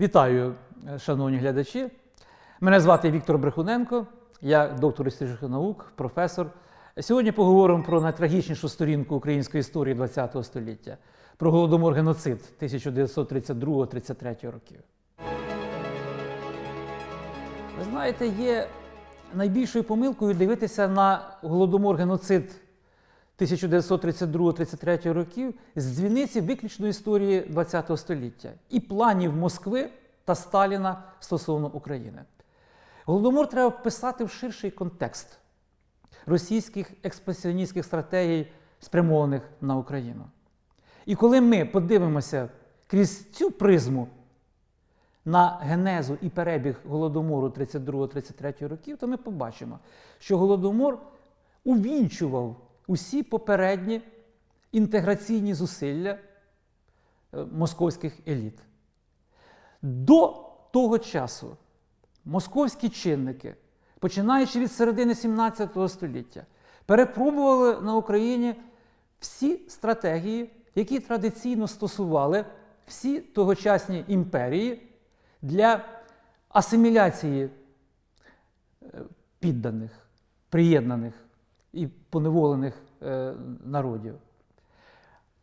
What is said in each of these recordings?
Вітаю, е, шановні глядачі. Мене звати Віктор Брехуненко, я доктор історичних наук, професор. Сьогодні поговоримо про найтрагічнішу сторінку української історії ХХ століття, про голодомор геноцид 1932-33 років. Ви знаєте, є найбільшою помилкою дивитися на голодомор геноцид 1932-33 років з дзвіниці виключно історії ХХ століття і планів Москви та Сталіна стосовно України. Голодомор треба вписати в ширший контекст російських експансіоністських стратегій, спрямованих на Україну. І коли ми подивимося крізь цю призму на генезу і перебіг голодомору 32-33 років, то ми побачимо, що голодомор увінчував усі попередні інтеграційні зусилля е, московських еліт. До того часу московські чинники, починаючи від середини 17 століття, перепробували на Україні всі стратегії, які традиційно стосували всі тогочасні імперії для асиміляції е, підданих, приєднаних і поневолених е, народів.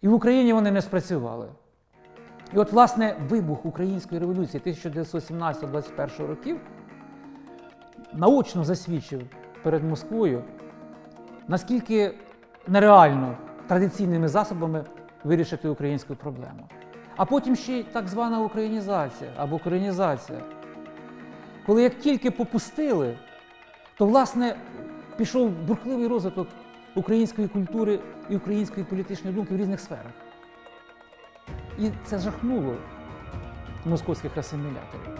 І в Україні вони не спрацювали. І от, власне, вибух Української революції 1917-21 років наочно засвідчив перед Москвою, наскільки нереально традиційними засобами вирішити українську проблему. А потім ще й так звана українізація або коренізація. Коли як тільки попустили, то власне пішов бурхливий розвиток української культури і української політичної думки в різних сферах. І це жахнуло московських асиміляторів.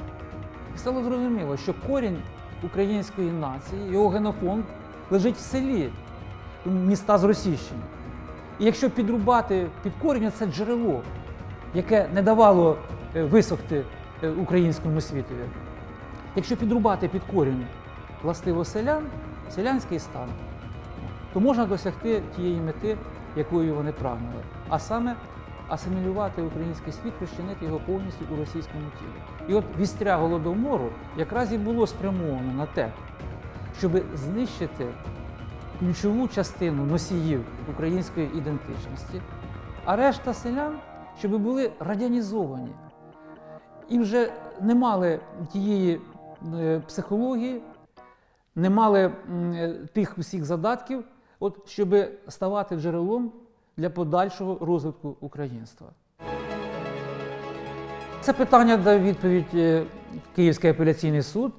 І стало зрозуміло, що корінь української нації, його генофонд лежить в селі, міста з Російщини. І якщо підрубати під коріння, це джерело, яке не давало е, висохти е, українському світові. Якщо підрубати під корінь властиво селян, селянський стан, то можна досягти тієї мети, якою вони прагнули, а саме асимілювати український світ, розчинити його повністю у російському тілі. І от вістря голодомору якраз і було спрямовано на те, щоб знищити ключову частину носіїв української ідентичності, а решта селян, щоб були радянізовані. І вже не мали тієї е, психології, не мали е, тих усіх задатків, от, щоб ставати джерелом для подальшого розвитку українства. Це питання дав відповідь е, Київський апеляційний суд,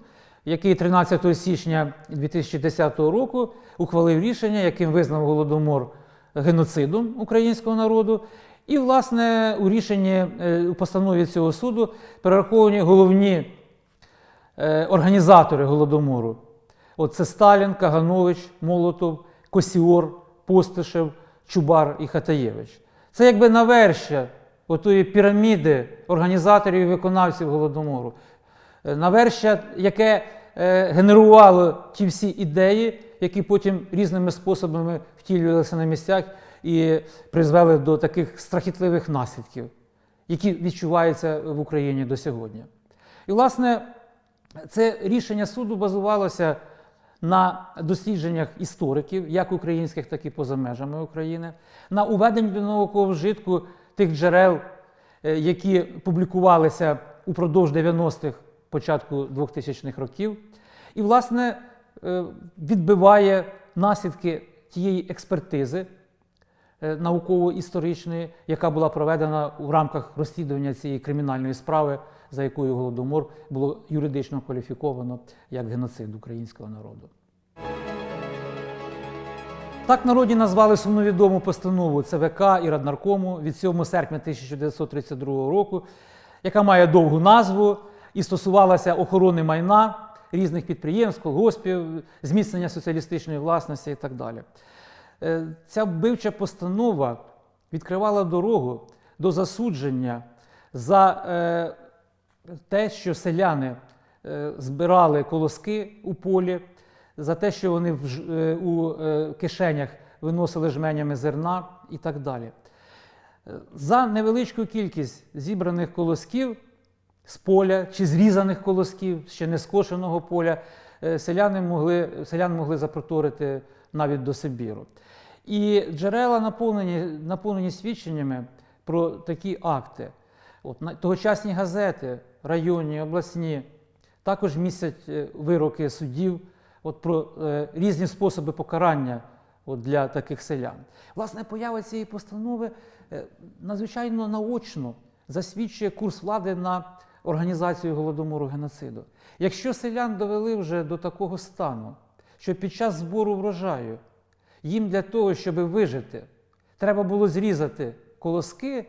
який 13 січня 2010 року ухвалив рішення, яким визнав голодомор геноцидом українського народу. І, власне, у рішенні е, у постанові цього суду перераховані головні організатори голодомору. От це Сталін, Каганович, Молотов, Косіор, Постишев, Чубар і Хатаєвич. Це якби навершя отої піраміди організаторів і виконавців голодомору. Е, Навершя, яке е, генерувало ті всі ідеї, які потім різними способами втілювалися на місцях і призвели до таких страхітливих наслідків, які відчуваються в Україні до сьогодні. І, власне, це рішення суду базувалося на дослідженнях істориків, як українських, так і поза межами України, на уведенні до наукового вжитку тих джерел, е, які публікувалися упродовж 90-х, початку 2000-х років, і, власне, е, відбиває наслідки тієї експертизи е, науково-історичної, яка була проведена в рамках розслідування цієї кримінальної справи, за якою голодомор було юридично кваліфіковано як геноцид українського народу. Так народі назвали сумновідому постанову ЦВК і Раднаркому від 7 серпня 1932 року, яка має довгу назву і стосувалася охорони майна різних підприємств, колгоспів, зміцнення соціалістичної власності і так далі. Е, Ця вбивча постанова відкривала дорогу до засудження за е, те, що селяни е, збирали колоски у полі, за те, що вони е, у е, кишенях виносили жменями зерна і так далі. За невеличку кількість зібраних колосків з поля чи зрізаних колосків, ще не скошеного поля, селяни могли, селян могли запроторити навіть до Сибіру. І джерела наповнені, наповнені свідченнями про такі акти. От, тогочасні газети, районні, обласні, також містять е, вироки судів от, про е, різні способи покарання от, для таких селян. Власне, поява цієї постанови е, надзвичайно наочно засвідчує курс влади на організацію голодомору геноциду. Якщо селян довели вже до такого стану, що під час збору врожаю їм для того, щоб вижити, треба було зрізати колоски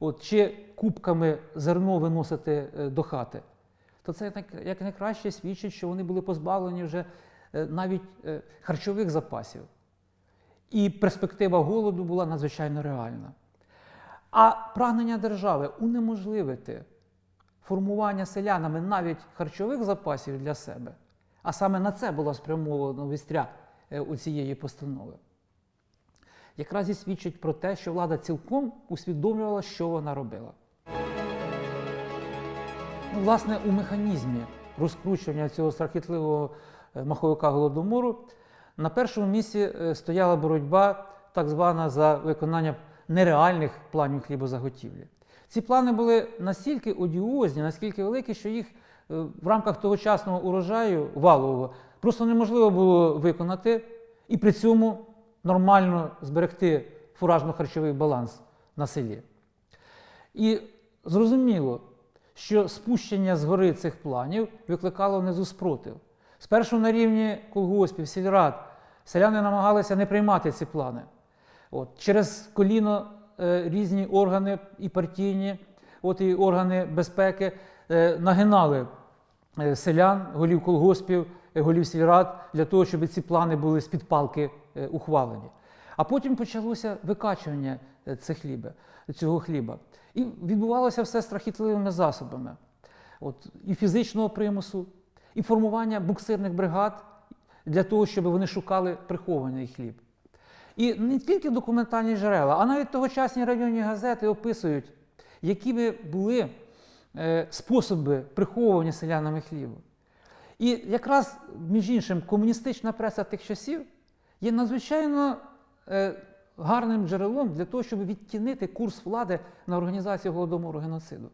от, чи кубками зерно виносити е, до хати, то це як- найкраще свідчить, що вони були позбавлені вже е, навіть е, харчових запасів. І перспектива голоду була надзвичайно реальна. А прагнення держави унеможливити формування селянами навіть харчових запасів для себе, а саме на це була спрямована вістря у цієї постанови, якраз і свідчить про те, що влада цілком усвідомлювала, що вона робила. Ну, власне, у механізмі розкручування цього страхітливого е, маховика голодомору на першому місці е, стояла боротьба, так звана за виконання нереальних планів хлібозаготівлі. Ці плани були настільки одіозні, наскільки великі, що їх е, в рамках тогочасного урожаю валового просто неможливо було виконати і при цьому нормально зберегти фуражно-харчовий баланс на селі. І зрозуміло, що спущення згори цих планів викликало внизу спротив. Спершу на рівні колгоспів, сільрад селяни намагалися не приймати ці плани. От, через коліно е, різні органи і партійні, от і органи безпеки е, нагинали е, селян, голів колгоспів, е, голів сільрад для того, щоб ці плани були з-під палки е, ухвалені. А потім почалося викачування е, цих хліба, цього хліба. І відбувалося все страхітливими засобами. От, і фізичного примусу, і формування буксирних бригад для того, щоб вони шукали прихований хліб. І не тільки документальні джерела, а навіть тогочасні районні газети описують, якими були е, способи приховування селянами хлібу. І якраз, між іншим, комуністична преса тих часів є надзвичайно е, гарним джерелом для того, щоб відтінити курс влади на організацію голодомору геноциду.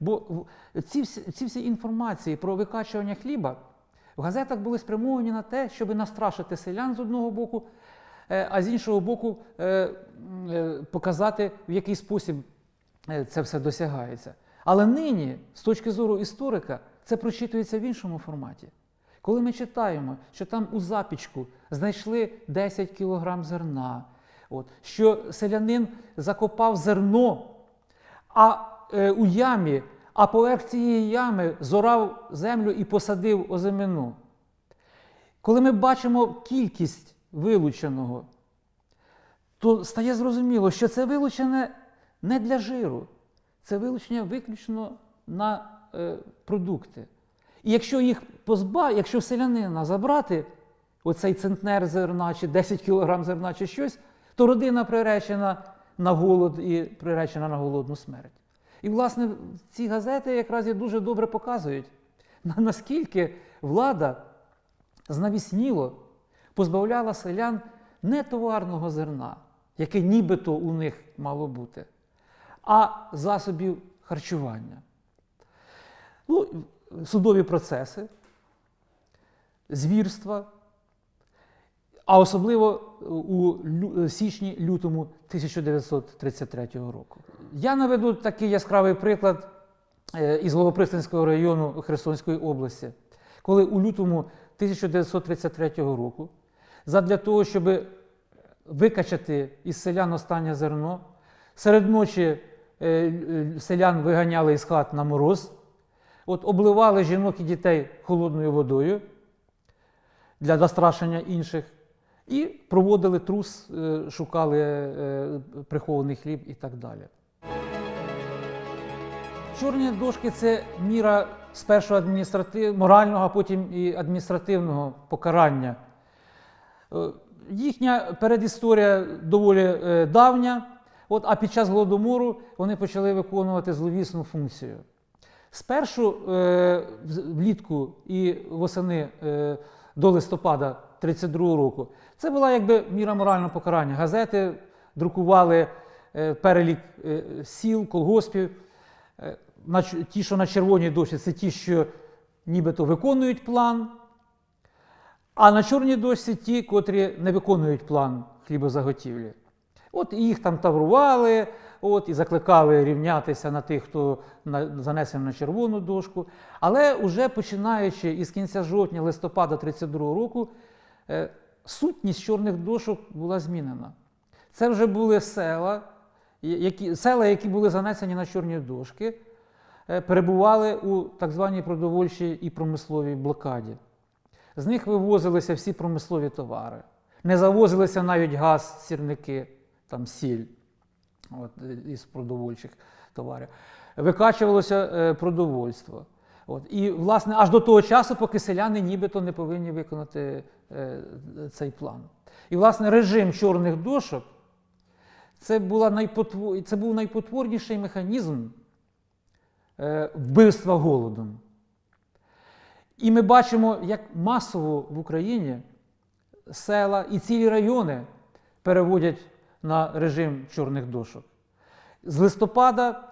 Бо ці всі, ці всі інформації про викачування хліба в газетах були спрямовані на те, щоб настрашити селян з одного боку, е, а з іншого боку, е, е, показати, в який спосіб це все досягається. Але нині, з точки зору історика, це прочитується в іншому форматі. Коли ми читаємо, що там у запічку знайшли 10 кілограм зерна, от, що селянин закопав зерно, а е, у ямі, а поверх цієї ями зорав землю і посадив озимину. Коли ми бачимо кількість вилученого, то стає зрозуміло, що це вилучене не для жиру, це вилучення виключно на е, продукти. І якщо їх позбав, якщо селянина забрати оцей центнер зерна, чи 10 кілограм зерна, чи щось, то родина приречена на голод і приречена на голодну смерть. І, власне, ці газети якраз і дуже добре показують, наскільки влада знавісніло позбавляла селян не товарного зерна, яке нібито у них мало бути, а засобів харчування. Ну, судові процеси, звірства, а особливо у січні-лютому 1933 року. Я наведу такий яскравий приклад е, із Головопристанського району Херсонської області, коли у лютому 1933 року, задля того, щоб викачати із селян останнє зерно, серед ночі е, е, селян виганяли із хат на мороз, от обливали жінок і дітей холодною водою для застрашення інших, і проводили трус, е, шукали е, прихований хліб і так далі. Чорні дошки це міра спершу адміністратив... морального, а потім і адміністративного покарання. Е, Їхня передісторія доволі давня, от, а під час голодомору вони почали виконувати зловісну функцію. Спершу влітку і восени до листопада 32 року це була якби міра морального покарання. Газети друкували е, перелік е, сіл, колгоспів. Е, ті, що на червоній дошці, це ті, що нібито виконують план. А на чорній дошці ті, котрі не виконують план хлібозаготівлі. От і їх там таврували, от, і закликали рівнятися на тих, хто занесений на червону дошку. Але вже починаючи із кінця жовтня, листопада 32 року, сутність чорних дошок була змінена. Це вже були села, які, села, які були занесені на чорні дошки, е, перебували у так званій продовольчій і промисловій блокаді. З них вивозилися всі промислові товари. Не завозилися навіть газ, сірники, там сіль от, е, із продовольчих товарів. Викачувалося е, продовольство. От. І, власне, аж до того часу, поки селяни нібито не повинні виконати е, цей план. І, власне, режим чорних дошок це, була найпотво... це був найпотворніший механізм е, вбивства голодом. І ми бачимо, як масово в Україні села і цілі райони переводять на режим чорних дошок. З листопада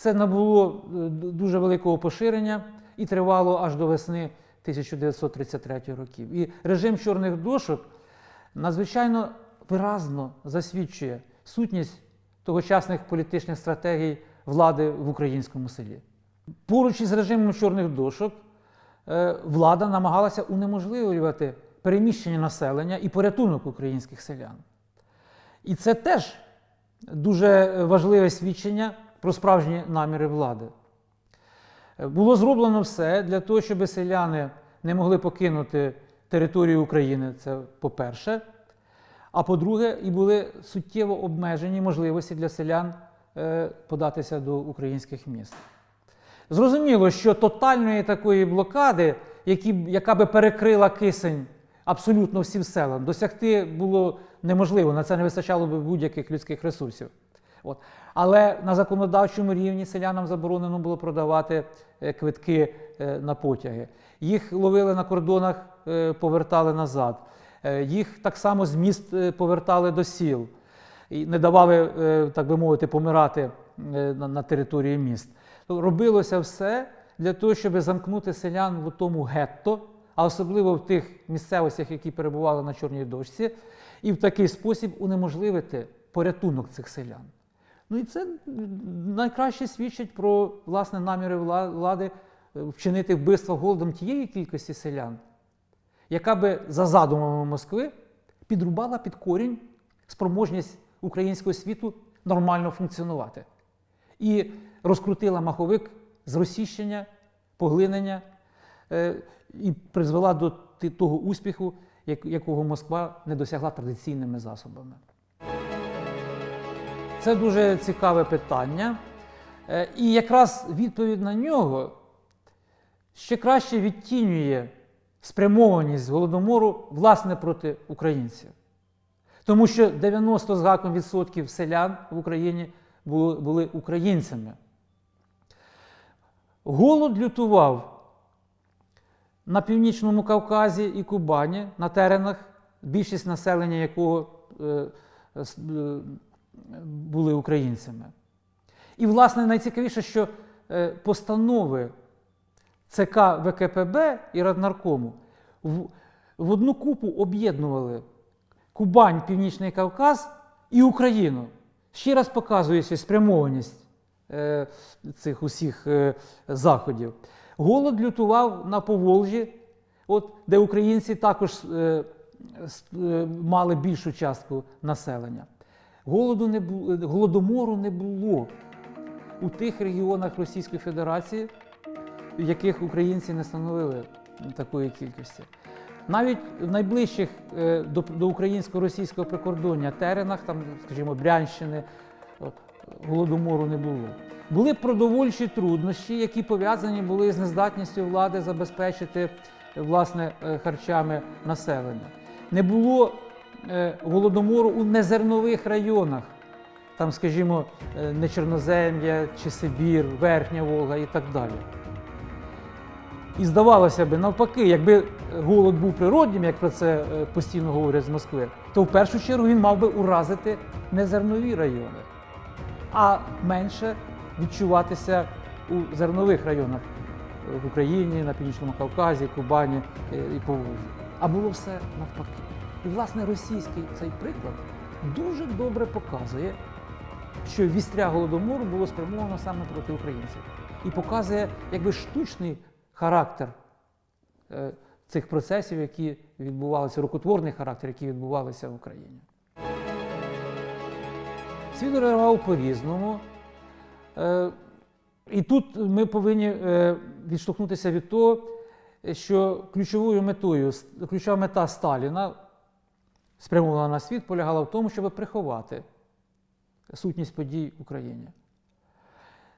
це набуло е, дуже великого поширення і тривало аж до весни 1933 років. І режим чорних дошок надзвичайно виразно засвідчує сутність тогочасних політичних стратегій влади в українському селі. Поруч із режимом чорних дошок е, влада намагалася унеможливлювати переміщення населення і порятунок українських селян. І це теж дуже важливе свідчення про справжні наміри влади. Е, Було зроблено все для того, щоб селяни не могли покинути територію України, це по-перше. А по-друге, і були суттєво обмежені можливості для селян е, податися до українських міст. Зрозуміло, що тотальної такої блокади, які, яка би перекрила кисень абсолютно всім селам, досягти було неможливо. На це не вистачало б будь-яких людських ресурсів. От. Але на законодавчому рівні селянам заборонено було продавати е, квитки е, на потяги. Їх ловили на кордонах, е, повертали назад. Їх так само з міст повертали до сіл і не давали, так би мовити, помирати на, території міст. Робилося все для того, щоб замкнути селян в тому гетто, а особливо в тих місцевостях, які перебували на чорній дошці, і в такий спосіб унеможливити порятунок цих селян. Ну і це найкраще свідчить про власне наміри влади е, вчинити вбивство голодом тієї кількості селян, яка би за задумами Москви підрубала під корінь спроможність українського світу нормально функціонувати і розкрутила маховик зросіщення, поглинення е, і призвела до того успіху, якого Москва не досягла традиційними засобами. Це дуже цікаве питання. Е, І якраз відповідь на нього ще краще відтінює спрямованість голодомору власне проти українців. Тому що 90 з гаком відсотків селян в Україні були, українцями. Голод лютував на Північному Кавказі і Кубані, на теренах, більшість населення якого е, е, були українцями. І, власне, найцікавіше, що е, постанови ЦК ВКПБ і Раднаркому в, в одну купу об'єднували Кубань, Північний Кавказ і Україну. Ще раз показуючи спрямованість е, цих усіх е, заходів. Голод лютував на Поволжі, от, де українці також е, е, мали більшу частку населення. Голоду не бу- голодомору не було у тих регіонах Російської Федерації, в яких українці не становили такої кількості. Навіть в найближчих е, до, до українсько-російського прикордоння теренах, там, скажімо, Брянщини, голодомору не було. Були продовольчі труднощі, які пов'язані були з нездатністю влади забезпечити е, власне е, харчами населення. Не було е, голодомору у незернових районах, там, скажімо, е, не Чорнозем'я чи Сибір, Верхня Волга і так далі. І здавалося б, навпаки, якби голод був природнім, як про це е, постійно говорять з Москви, то в першу чергу він мав би уразити не зернові райони, а менше відчуватися у зернових районах е, в Україні, на Північному Кавказі, Кубані е, і Поволжі. А було все навпаки. І, власне, російський цей приклад дуже добре показує, що вістря голодомору було спрямовано саме проти українців. І показує якби штучний характер е, цих процесів, які відбувалися, рукотворний характер, які відбувалися в Україні. Світ реагував по-різному. Е, І тут ми повинні е, відштовхнутися від того, що ключовою метою, ключова мета Сталіна, спрямована на світ, полягала в тому, щоб приховати сутність подій в Україні.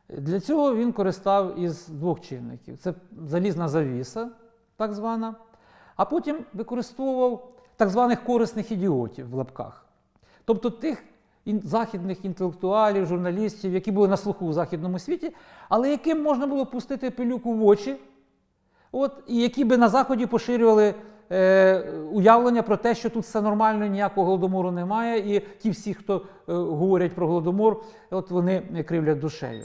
Для цього він користав із двох чинників: це залізна завіса, так звана, а потім використовував так званих корисних ідіотів в лапках. Тобто тих західних інтелектуалів, журналістів, які були на слуху у західному світі, але яким можна було пустити пилюку в очі, от, і які би на Заході поширювали е, уявлення про те, що тут все нормально, ніякого голодомору немає, і ті всі, хто е, говорять про голодомор, от вони кривлять душею.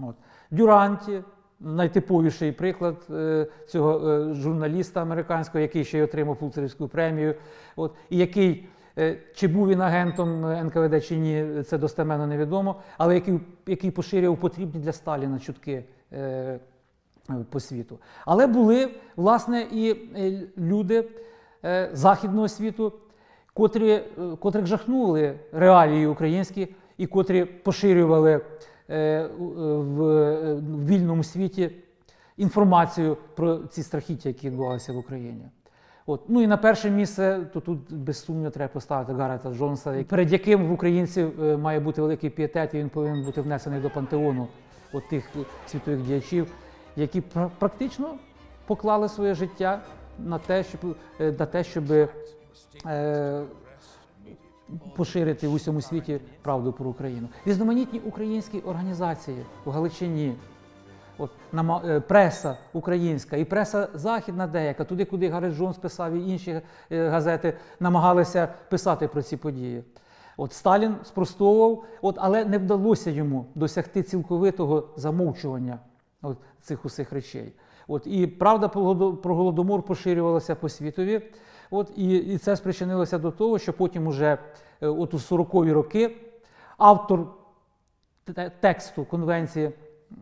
От. Дюранті, найтиповіший приклад е, цього журналіста американського, який ще й отримав Пулцерівську премію, от, і який, чи був він агентом НКВД чи ні, це достеменно невідомо, але який, який поширював потрібні для Сталіна чутки. По світу. Але були, власне, і е, люди е, західного світу, котрі, е, котрих жахнули реалії українські і котрі поширювали е, в, е, вільному світі інформацію про ці страхіття, які відбувалися в Україні. От. Ну і на перше місце, то тут без сумніву треба поставити Гарета Джонса, перед яким в українців е, має бути великий пієтет, і він повинен бути внесений до пантеону от тих е, світових діячів, які пра- практично поклали своє життя на те, щоб, е, на те, щоб е, поширити в усьому світі правду про Україну. Різноманітні українські організації в Галичині, От нама- е, преса українська і преса західна деяка, туди, куди Гарет Джонс писав, і інші е, газети намагалися писати про ці події. От Сталін спростовував, от, але не вдалося йому досягти цілковитого замовчування от, цих усіх речей. От, і правда про голодомор поширювалася по світові. От, і, і це спричинилося до того, що потім уже е, от у 40-ві роки автор тексту конвенції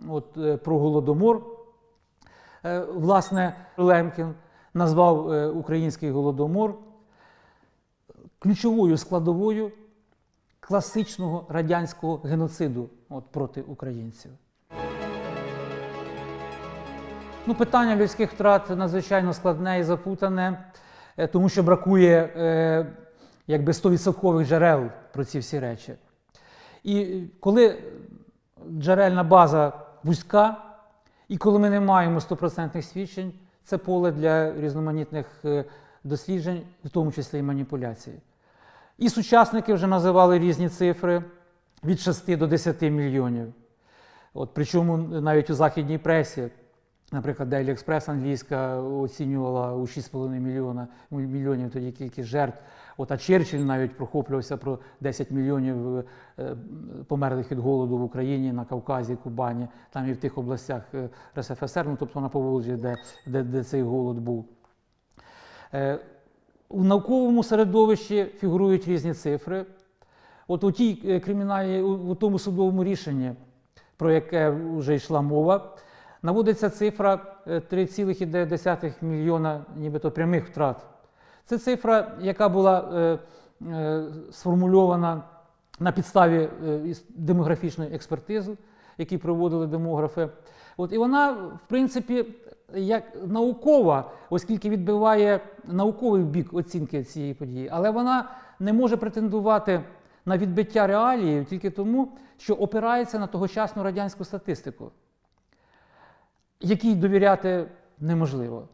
от, е, про голодомор, е, власне, Лемкін назвав український голодомор ключовою складовою класичного радянського геноциду от, проти українців. Ну, питання людських втрат надзвичайно складне і запутане, е, тому що бракує е, якби 100% джерел про ці всі речі. І коли джерельна база вузька, і коли ми не маємо стопроцентних свідчень, це поле для різноманітних е, досліджень, в тому числі і маніпуляцій. І сучасники вже називали різні цифри від 6 до 10 мільйонів. От, причому навіть у західній пресі, наприклад, Daily Express англійська оцінювала у 6,5 мільйона, мільйонів тоді кількість жертв. От, а Черчилль навіть прохоплювався про 10 мільйонів е, померлих від голоду в Україні, на Кавказі, Кубані, там і в тих областях е, РСФСР, ну тобто на Поволжі, де, де, де цей голод був. Е, У науковому середовищі фігурують різні цифри. От у тій кримінальній, у тому судовому рішенні, про яке вже йшла мова, наводиться цифра е, 3,9 мільйона нібито прямих втрат. Це цифра, яка була е, е, сформульована на підставі е, демографічної експертизи, які проводили демографи. От, і вона, в принципі, як наукова, оскільки відбиває науковий бік оцінки цієї події, але вона не може претендувати на відбиття реалії тільки тому, що опирається на тогочасну радянську статистику, якій довіряти неможливо.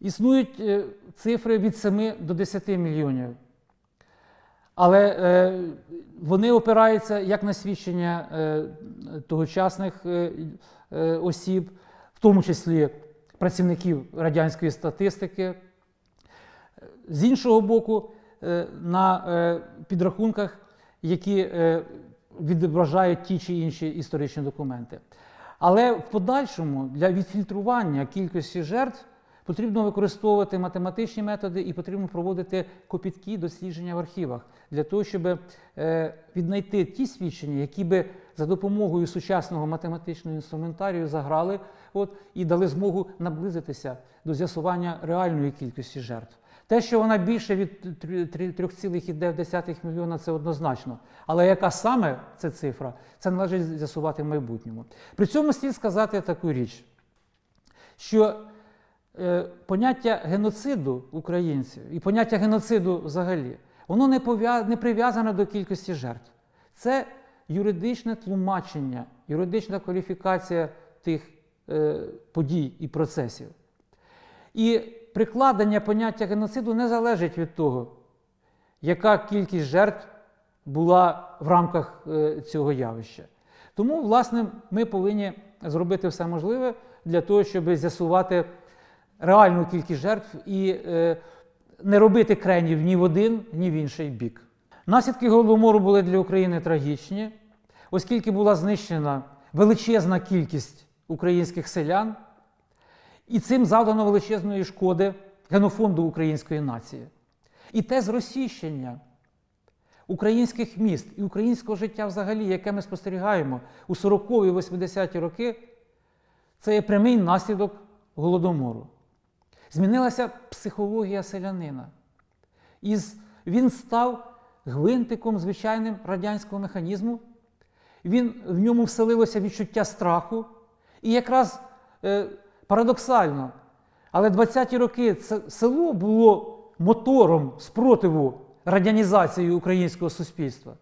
Існують е, цифри від 7 до 10 мільйонів. Але е, вони опираються як на свідчення е, тогочасних осіб, в тому числі працівників радянської статистики. З іншого боку, на підрахунках, які відображають ті чи інші історичні документи. Але в подальшому для відфільтрування кількості жертв потрібно використовувати математичні методи і потрібно проводити копіткі дослідження в архівах для того, щоб е, віднайти ті свідчення, які би за допомогою сучасного математичного інструментарію заграли от, і дали змогу наблизитися до з'ясування реальної кількості жертв. Те, що вона більше від 3,9 мільйона, це однозначно. Але яка саме це цифра, це належить з'ясувати в майбутньому. При цьому слід сказати таку річ, що е, поняття геноциду українців і поняття геноциду взагалі, воно не, не прив'язане до кількості жертв. Це юридичне тлумачення, юридична кваліфікація тих е, подій і процесів. І прикладення поняття геноциду не залежить від того, яка кількість жертв була в рамках е, цього явища. Тому, власне, ми повинні зробити все можливе для того, щоб з'ясувати реальну кількість жертв і е, не робити кренів ні в один, ні в інший бік. Наслідки голодомору були для України трагічні, оскільки була знищена величезна кількість українських селян, і цим завдано величезної шкоди генофонду української нації. І те зросійщення українських міст і українського життя взагалі, яке ми спостерігаємо у 40-ті 80-ті роки, це є прямий наслідок голодомору. Змінилася психологія селянина. Із, він став гвинтиком звичайним радянського механізму. Він, в ньому вселилося відчуття страху. І якраз е, парадоксально, але 20-ті роки це село було мотором спротиву радянізації українського суспільства.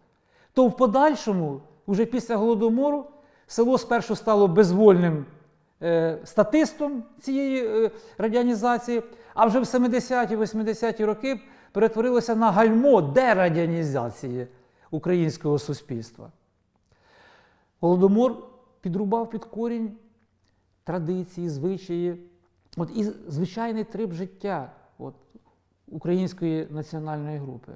То в подальшому, уже після голодомору, село спершу стало безвольним е, статистом цієї е, радянізації, а вже в 70-ті, 80-ті роки перетворилося на гальмо дерадянізації українського суспільства. Голодомор підрубав під корінь традиції, звичаї, от і звичайний трип життя от, української національної групи.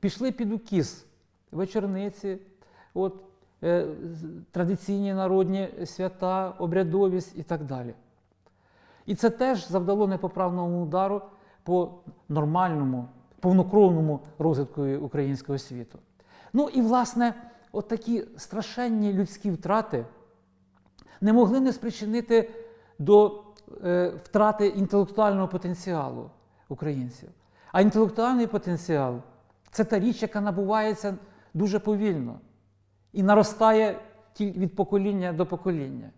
Пішли під укіс вечорниці, от, е, традиційні народні свята, обрядовість і так далі. І це теж завдало непоправному удару по нормальному, повнокровному розвитку українського світу. Ну і, власне, от такі страшенні людські втрати не могли не спричинити до е, втрати інтелектуального потенціалу українців. А інтелектуальний потенціал це та річ, яка набувається дуже повільно і наростає від покоління до покоління.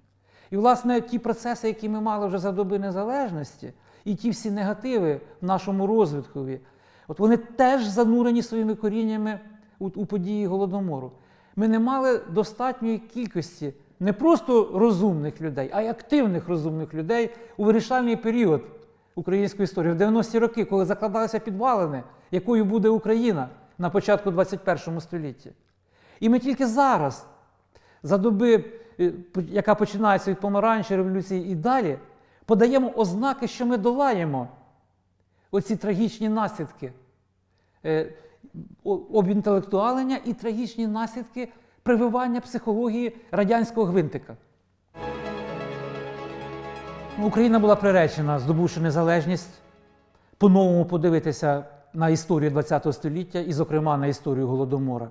І, власне, ті процеси, які ми мали вже за доби незалежності, і ті всі негативи в нашому розвиткові, от вони теж занурені своїми коріннями у, у події Голодомору. Ми не мали достатньої кількості не просто розумних людей, а й активних розумних людей у вирішальний період української історії, в 90-ті роки, коли закладалися підвалини, якою буде Україна на початку 21 століття. І ми тільки зараз, за доби, е, яка починається від помаранчі революції і далі, подаємо ознаки, що ми долаємо оці трагічні наслідки е, обінтелектуалення і трагічні наслідки прививання психології радянського гвинтика. Ну, Україна була приречена, здобувши незалежність, по-новому подивитися на історію ХХ століття і, зокрема, на історію Голодомора.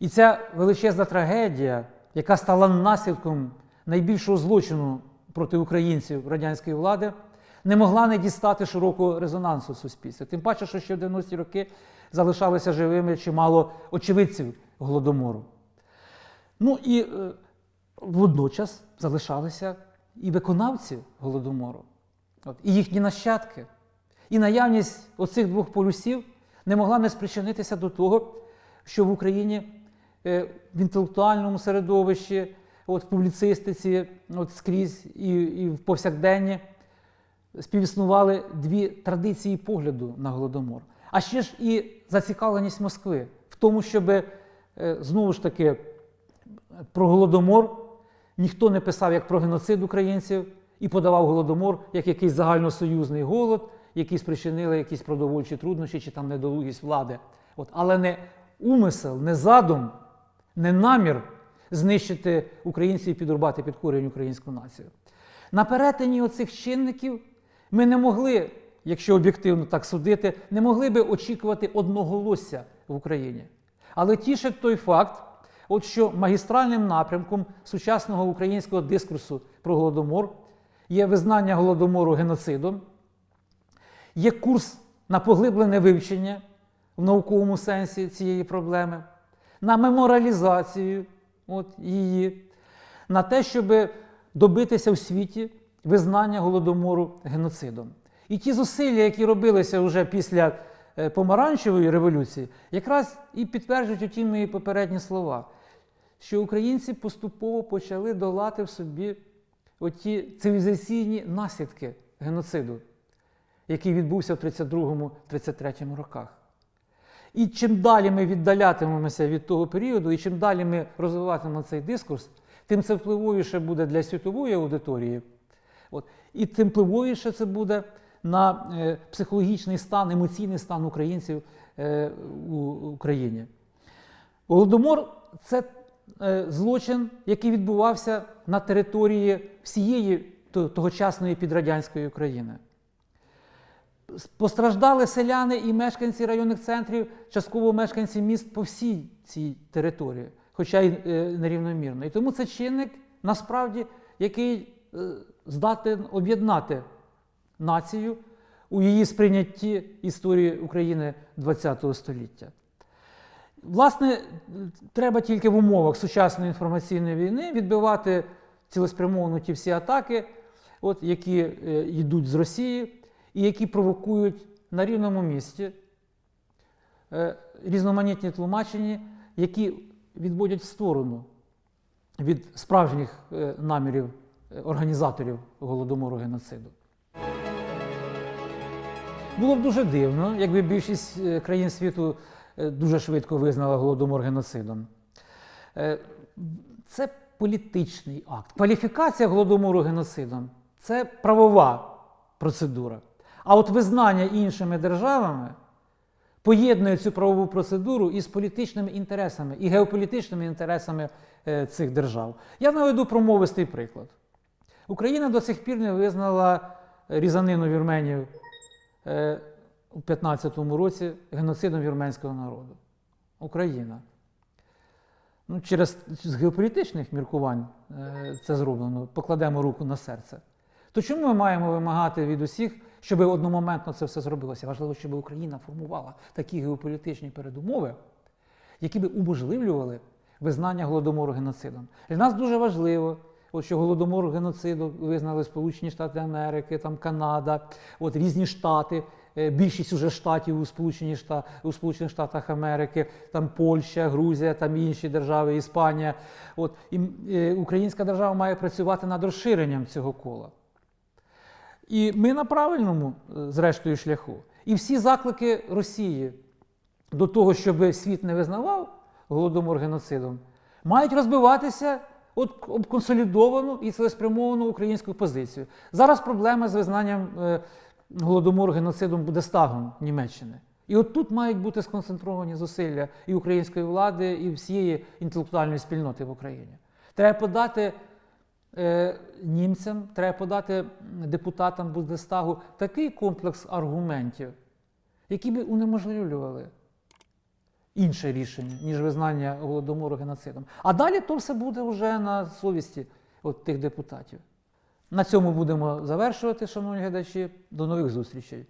І ця величезна трагедія, яка стала наслідком найбільшого злочину проти українців радянської влади, не могла не дістати широкого резонансу в суспільстві. Тим паче, що ще в 90-ті роки залишалися живими чимало очевидців голодомору. Ну і е, водночас залишалися і виконавці голодомору, от, і їхні нащадки. І наявність оцих двох полюсів не могла не спричинитися до того, що в Україні е, в інтелектуальному середовищі, от, в публіцистиці, от, скрізь і, і в повсякденні співіснували дві традиції погляду на голодомор. А ще ж і зацікавленість Москви в тому, щоб е, знову ж таки про голодомор ніхто не писав як про геноцид українців і подавав голодомор як якийсь загальносоюзний голод, який спричинили якісь продовольчі труднощі чи там недолугість влади. От, але не умисел, не задум, не намір знищити українців і підрубати під корінь українську націю. На перетині оцих чинників ми не могли, якщо об'єктивно так судити, не могли би очікувати одноголосся в Україні. Але тішить той факт, от що магістральним напрямком сучасного українського дискурсу про голодомор є визнання голодомору геноцидом, є курс на поглиблене вивчення в науковому сенсі цієї проблеми, на меморалізацію от, її, на те, щоб добитися в світі визнання голодомору геноцидом. І ті зусилля, які робилися вже після е, помаранчевої революції, якраз і підтверджують ті мої попередні слова, що українці поступово почали долати в собі оті цивілізаційні наслідки геноциду, який відбувся в 32-33 роках. І чим далі ми віддалятимемося від того періоду, і чим далі ми розвиватимемо цей дискурс, тим це впливовіше буде для світової аудиторії. От. І тим впливовіше це буде на е, психологічний стан, емоційний стан українців е, у Україні. Голодомор це злочин, який відбувався на території всієї тогочасної підрадянської України. Постраждали селяни і мешканці районних центрів, частково мешканці міст по всій цій території, хоча й е, нерівномірно. І тому це чинник, насправді, який е, здатен об'єднати націю у її сприйнятті історії України ХХ століття. Власне, треба тільки в умовах сучасної інформаційної війни відбивати цілеспрямовано ті всі атаки, от, які е, йдуть з Росії і які провокують на рівному місці е, різноманітні тлумачення, які відводять в сторону від справжніх е, намірів е, організаторів голодомору геноциду. Було б дуже дивно, якби більшість е, країн світу е, дуже швидко визнала голодомор геноцидом. Е, Це політичний акт. Кваліфікація голодомору геноцидом це правова процедура. А от визнання іншими державами поєднує цю правову процедуру із політичними інтересами і геополітичними інтересами е, цих держав. Я наведу промовистий приклад. Україна до сих пір не визнала різанину вірменів е, у 15-му році геноцидом вірменського народу. Україна. Ну, через з геополітичних міркувань е, це зроблено, покладемо руку на серце. То чому ми маємо вимагати від усіх, щоб одномоментно це все зробилося? Важливо, щоб Україна формувала такі геополітичні передумови, які би уможливлювали визнання голодомору геноцидом. Для нас дуже важливо, от що голодомор геноциду визнали Сполучені Штати Америки, там Канада, от різні штати. Е, Більшість уже штатів у, Сполучені Шта- у Сполучених Штатах Америки, там Польща, Грузія, там інші держави, Іспанія. От, і, е, українська держава має працювати над розширенням цього кола. І ми на правильному, е, зрештою, шляху. І всі заклики Росії до того, щоб світ не визнавав голодомор геноцидом, мають розбиватися от об консолідовану і цілеспрямовану українську позицію. Зараз проблема з визнанням голодомору геноцидом буде стагом Німеччини. І от тут мають бути сконцентровані зусилля і української влади, і всієї інтелектуальної спільноти в Україні. Треба подати е, німцям, треба подати депутатам Бундестагу такий комплекс аргументів, які би унеможливлювали інше рішення, ніж визнання голодомору геноцидом. А далі то все буде вже на совісті от тих депутатів. На цьому будемо завершувати, шановні глядачі. До нових зустрічей.